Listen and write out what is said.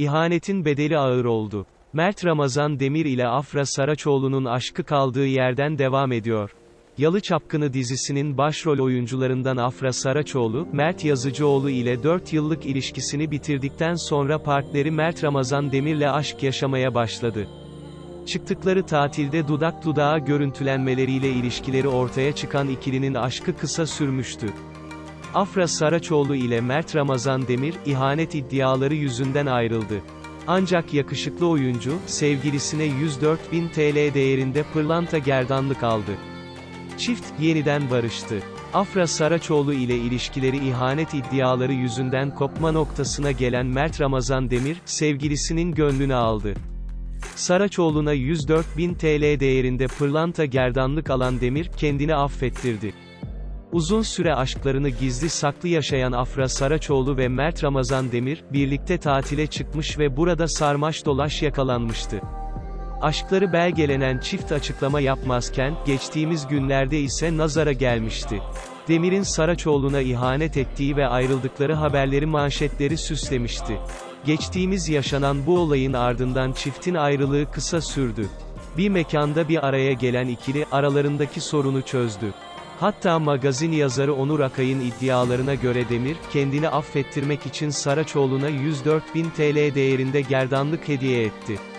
İhanetin bedeli ağır oldu. Mert Ramazan Demir ile Afra Saraçoğlu'nun aşkı kaldığı yerden devam ediyor. Yalı Çapkını dizisinin başrol oyuncularından Afra Saraçoğlu, Mert Yazıcıoğlu ile 4 yıllık ilişkisini bitirdikten sonra partneri Mert Ramazan Demir'le aşk yaşamaya başladı. Çıktıkları tatilde dudak dudağa görüntülenmeleriyle ilişkileri ortaya çıkan ikilinin aşkı kısa sürmüştü. Afra Saraçoğlu ile Mert Ramazan Demir, ihanet iddiaları yüzünden ayrıldı. Ancak yakışıklı oyuncu, sevgilisine 104 bin TL değerinde pırlanta gerdanlık aldı. Çift, yeniden barıştı. Afra Saraçoğlu ile ilişkileri ihanet iddiaları yüzünden kopma noktasına gelen Mert Ramazan Demir, sevgilisinin gönlünü aldı. Saraçoğlu'na 104 bin TL değerinde pırlanta gerdanlık alan Demir, kendini affettirdi. Uzun süre aşklarını gizli saklı yaşayan Afra Saraçoğlu ve Mert Ramazan Demir, birlikte tatile çıkmış ve burada sarmaş dolaş yakalanmıştı. Aşkları belgelenen çift açıklama yapmazken, geçtiğimiz günlerde ise nazara gelmişti. Demir'in Saraçoğlu'na ihanet ettiği ve ayrıldıkları haberleri manşetleri süslemişti. Geçtiğimiz yaşanan bu olayın ardından çiftin ayrılığı kısa sürdü. Bir mekanda bir araya gelen ikili, aralarındaki sorunu çözdü. Hatta magazin yazarı Onur Akay'ın iddialarına göre Demir, kendini affettirmek için Saraçoğlu'na 104 bin TL değerinde gerdanlık hediye etti.